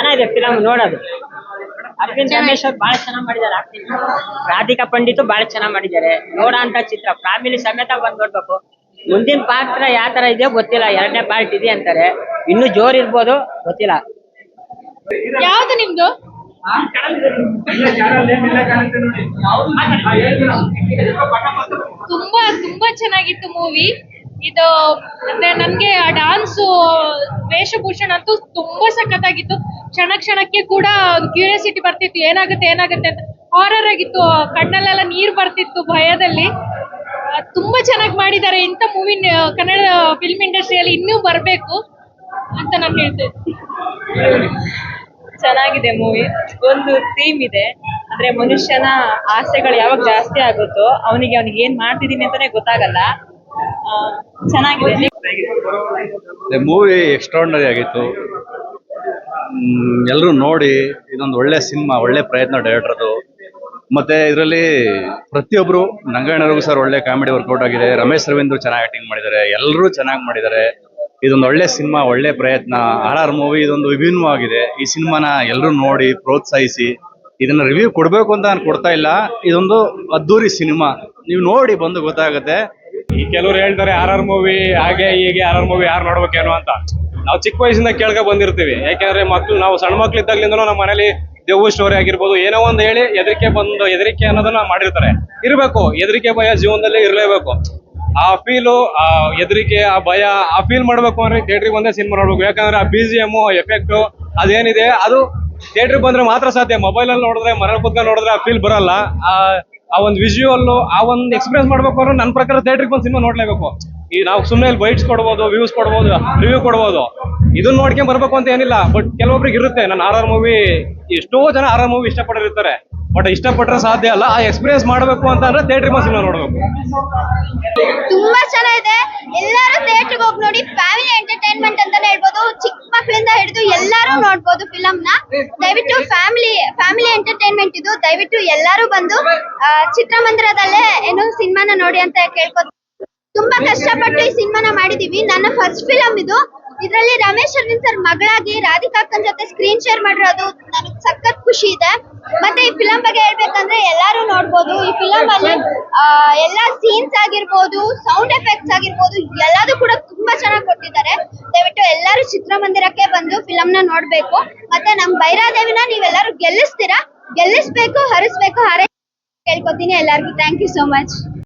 ಚೆನ್ನಾಗಿದೆ ಫಿಲಮ್ ನೋಡೋದು. ಅರವಿಂದ್ ರಮೇಶ್ ಅವ್ರು ಬಹಳ ಚೆನ್ನಾಗಿ ಮಾಡಿದ್ದಾರೆ acting. ರಾಧಿಕಾ ಪಂಡಿತ್ ಬಹಳ ಚೆನ್ನಾಗಿ ಮಾಡಿದ್ದಾರೆ. ನೋಡೋ ಅಂತ ಚಿತ್ರ. ಫ್ಯಾಮಿಲಿ ಸಮೇತ ಬಂದ್ ನೋಡ್ಬೇಕು. ಮುಂದಿನ ಪಾತ್ರ ಯಾವ ತರ ಇದೆಯೋ ಗೊತ್ತಿಲ್ಲ. ಎರಡನೇ ಪಾರ್ಟ್ ಇದೆ ಅಂತಾರೆ. ಇನ್ನು ಜೋರ್ ಇರ್ಬೋದು ಗೊತ್ತಿಲ್ಲ. ಯಾವ್ದು ನಿಮ್ದು? ತುಂಬಾ ತುಂಬಾ ಚೆನ್ನಾಗಿತ್ತು ಮೂವಿ ಇದು ಅಂದ್ರೆ ನನ್ಗೆ ಆ ಡಾನ್ಸು ವೇಷಭೂಷಣ ಅಂತೂ ತುಂಬಾ ಸಖತ್ತಾಗಿತ್ತು. ಕ್ಷಣ ಕ್ಷಣಕ್ಕೆ ಕೂಡ ಕ್ಯೂರಿಯಾಸಿಟಿ ಬರ್ತಿತ್ತು. ಏನಾಗುತ್ತೆ ಏನಾಗುತ್ತೆ ಅಂತ. ಹಾರರ್ ಆಗಿತ್ತು. ಕಣ್ಣಲ್ಲೆಲ್ಲ ನೀರ್ ಬರ್ತಿತ್ತು ಭಯದಲ್ಲಿ. ತುಂಬಾ ಚೆನ್ನಾಗಿ ಮಾಡಿದ್ದಾರೆ. ಇಂಥ ಮೂವಿ ಕನ್ನಡ ಫಿಲ್ಮ್ ಇಂಡಸ್ಟ್ರಿಯಲ್ಲಿ ಇನ್ನೂ ಬರಬೇಕು ಅಂತ ನಾನು ಹೇಳ್ತೇನೆ ಚೆನ್ನಾಗಿದೆ ಮೂವಿ ಒಂದು ಥೀಮ್ ಇದೆ. ಅಂದ್ರೆ ಮನುಷ್ಯನ ಆಸೆಗಳು ಯಾವಾಗ ಜಾಸ್ತಿ ಆಗುತ್ತೋ, ಅವನಿಗೆ ಅವನಿಗೆ ಏನ್ ಮಾಡ್ತಿದೀನಿ ಅಂತಾನೆ ಗೊತ್ತಾಗಲ್ಲ. ಚೆನ್ನಾಗಿದೆ. ಮೂವಿ ಎಕ್ಸ್ಟ್ರಾರ್ಡನರಿ ಆಗಿತ್ತು. ಎಲ್ಲರೂ ನೋಡಿ, ಇದೊಂದು ಒಳ್ಳೆ ಸಿನಿಮಾ, ಒಳ್ಳೆ ಪ್ರಯತ್ನ ಡೈರೆಕ್ಟರ್ದು ಮತ್ತೆ ಇದರಲ್ಲಿ ಪ್ರತಿಯೊಬ್ಬರು ನಂಗಣ್ಣರಿಗೂ ಸರ್ ಒಳ್ಳೆ ಕಾಮಿಡಿ ವರ್ಕೌಟ್ ಆಗಿದೆ, ರಮೇಶ್ ರವೀಂದ್ರ ಚೆನ್ನಾಗಿ ಆಕ್ಟಿಂಗ್ ಮಾಡಿದ್ದಾರೆ ಎಲ್ಲರೂ ಚೆನ್ನಾಗಿ ಮಾಡಿದ್ದಾರೆ. ಇದೊಂದು ಒಳ್ಳೆ ಸಿನಿಮಾ, ಒಳ್ಳೆ ಪ್ರಯತ್ನ. ಆರ್ ಆರ್ ಮೂವಿ ಇದೊಂದು ವಿಭಿನ್ನವಾಗಿದೆ. ಈ ಸಿನಿಮಾನ ಎಲ್ಲರೂ ನೋಡಿ, ಪ್ರೋತ್ಸಾಹಿಸಿ, ಇದನ್ನ ರಿವ್ಯೂ ಕೊಡಬೇಕು ಅಂತ ನಾನು ಕೊಡ್ತಾ ಇಲ್ಲ. ಇದೊಂದು ಅದ್ದೂರಿ ಸಿನಿಮಾ. ನೀವು ನೋಡಿ ಬಂದು ಗೊತ್ತಾಗುತ್ತೆ. ಈ ಕೆಲವ್ರು ಹೇಳ್ತಾರೆ ಆರ್ ಆರ್ ಮೂವಿ ಹಾಗೆ ಹೀಗೆ ಆರ್ ಆರ್ ಮೂವಿ ಯಾರು ನೋಡ್ಬೇಕೇನೋ ಅಂತ. ನಾವು ಚಿಕ್ಕ ವಯಸ್ಸಿಂದ ಕೇಳ್ಕೊ ಬಂದಿರ್ತೀವಿ. ಯಾಕೆಂದ್ರೆ ಮಕ್ಳು, ನಾವು ಸಣ್ಣ ಮಕ್ಳು ಇದ್ದಾಗ್ಲಿಂದನೂ ನಮ್ಮ ಮನೇಲಿ ದೆವ್ವ ಸ್ಟೋರಿ ಆಗಿರ್ಬೋದು, ಏನೋ ಒಂದು ಹೇಳಿ ಹೆದರಿಕೆ ಬಂದು ಹೆದರಿಕೆ ಅನ್ನೋದನ್ನ ಮಾಡಿರ್ತಾರೆ. ಇರಬೇಕು ಹೆದರಿಕೆ ಭಯ ಜೀವನದಲ್ಲಿ ಇರಲೇಬೇಕು. ಆ ಫೀಲು ಆ ಹೆದರಿಕೆ ಆ ಭಯ, ಆ ಫೀಲ್ ಮಾಡ್ಬೇಕು ಅಂದ್ರೆ ಥಿಯೇಟ್ರಿಗೆ ಬಂದೇ ಸಿನಿಮಾ ನೋಡ್ಬೇಕು. ಯಾಕಂದ್ರೆ ಆ ಬಿ ಎಂ ಎಫೆಕ್ಟ್ ಅದೇನಿದೆ, ಅದು ಥಿಯೇಟ್ರಿಗೆ ಬಂದ್ರೆ ಮಾತ್ರ ಸಾಧ್ಯ. ಮೊಬೈಲ್ ಅಲ್ಲಿ ನೋಡಿದ್ರೆ, ಮನೇಲಿ ಕುತ್ಕೊಂಡು ನೋಡಿದ್ರೆ ಆ ಫೀಲ್ ಬರಲ್ಲ. ಆ ಆ ಒಂದು ವಿಜುವಲ್ ಆ ಒಂದು ಎಕ್ಸ್ಪೀರಿಯನ್ಸ್ ಮಾಡ್ಬೇಕು ಅಂದ್ರೆ ನನ್ನ ಪ್ರಕಾರ ಥಿಯೇಟ್ರಿಗೆ ಬಂದು ಸಿನಿಮಾ ನೋಡ್ಲೇಬೇಕು. ಈ ನಾವು ಸುಮ್ಮನೆ ಇಲ್ಲಿ ಬೈಟ್ಸ್ ಕೊಡ್ಬೋದು ವ್ಯೂಸ್ ಕೊಡ್ಬೋದು ರಿವ್ಯೂ ಕೊಡ್ಬೋದು. ಇದನ್ನ ನೋಡ್ಕೊಂಡ್ ಬರ್ಬೇಕು ಅಂತ ಏನಿಲ್ಲ ಬಟ್ ಕೆಲವೊಬ್ರಿಗೆ ಇರುತ್ತೆ. ನಾನು ಆರ್ ಆರ್ ಮೂವಿ ಎಷ್ಟೋ ಜನ ಆರ್ ಆರ್ ಮೂವಿ ಇಷ್ಟಪಟ್ಟಿರ್ತಾರೆ. ಬಟ್ ಇಷ್ಟಪಟ್ಟರೆ ಸಾಧ್ಯ ಅಲ್ಲ. ಆ ಎಕ್ಸ್ಪೀರಿಯನ್ಸ್ ಮಾಡಬೇಕು ಅಂತ ಅಂದ್ರೆ ಥಿಯೇಟ್ರಿಗೆ ಬಂದು ಸಿನಿಮಾ ನೋಡ್ಬೇಕು ತುಂಬಾ ಚೆನ್ನಾಗಿದೆ ಎಲ್ಲರೂ ಥಿಯೇಟರ್ಗೆ ಹೋಗಿ ನೋಡಿ ಫ್ಯಾಮಿಲಿ ಎಂಟರ್ಟೈನ್ಮೆಂಟ್ ಅಂತಾನೆ ಹೇಳ್ಬೋದು ಚಿಕ್ಕ ಮಕ್ಕಳಿಂದ ಹಿಡಿದು ಎಲ್ಲರೂ ನೋಡಬಹುದು ಫಿಲಂ ನ ದಯವಿಟ್ಟು ಫ್ಯಾಮಿಲಿ ಫ್ಯಾಮಿಲಿ ಎಂಟರ್ಟೈನ್ಮೆಂಟ್ ಇದು. ದಯವಿಟ್ಟು ಎಲ್ಲರೂ ಬಂದು ಆ, ಚಿತ್ರಮಂದಿರದಲ್ಲೇ ಏನು ಸಿನಿಮಾನ ನೋಡಿ ಅಂತ ಕೇಳ್ಕೊ ತುಂಬಾ ಕಷ್ಟಪಟ್ಟು ಈ ಸಿನಿಮಾನ ಮಾಡಿದೀವಿ. ನನ್ನ ಫಸ್ಟ್ ಫಿಲಂ ಇದು. ಇದರಲ್ಲಿ ರಮೇಶ್ ಅರವಿಂದ್ ಸರ್ ಮಗಳಾಗಿ ರಾಧಿಕಾ ಅಕ್ಕನ್ ಜೊತೆ ಸ್ಕ್ರೀನ್ ಶೇರ್ ಮಾಡಿರೋದು ನನಗೆ ಸಖತ್ ಖುಷಿ ಇದೆ. ಮತ್ತೆ ಈ ಫಿಲಂ ಬಗ್ಗೆ ಹೇಳ್ಬೇಕಂದ್ರೆ ಎಲ್ಲರೂ ನೋಡ್ಬೋದು. ಈ ಫಿಲಂ ಅಲ್ಲಿ ಎಲ್ಲಾ ಸೀನ್ಸ್ ಆಗಿರ್ಬೋದು ಸೌಂಡ್ ಎಫೆಕ್ಟ್ಸ್ ಆಗಿರ್ಬೋದು ಎಲ್ಲದೂ ಕೂಡ ತುಂಬಾ ಚೆನ್ನಾಗಿ ಚಿತ್ರಮಂದಿರಕ್ಕೆ ಬಂದು ಫಿಲಂ ನ ನೋಡ್ಬೇಕು. ಮತ್ತೆ ನಮ್ ಬೈರಾದೇವಿನ ನೀವೆಲ್ಲರೂ ಗೆಲ್ಲಿಸ್ತೀರಾ? ಗೆಲ್ಲಿಸ್ಬೇಕು, ಹರಿಸ್ಬೇಕು ಹಾರೈ ಕೇಳ್ಕೊತೀನಿ ಎಲ್ಲರಿಗೂ. Thank you so much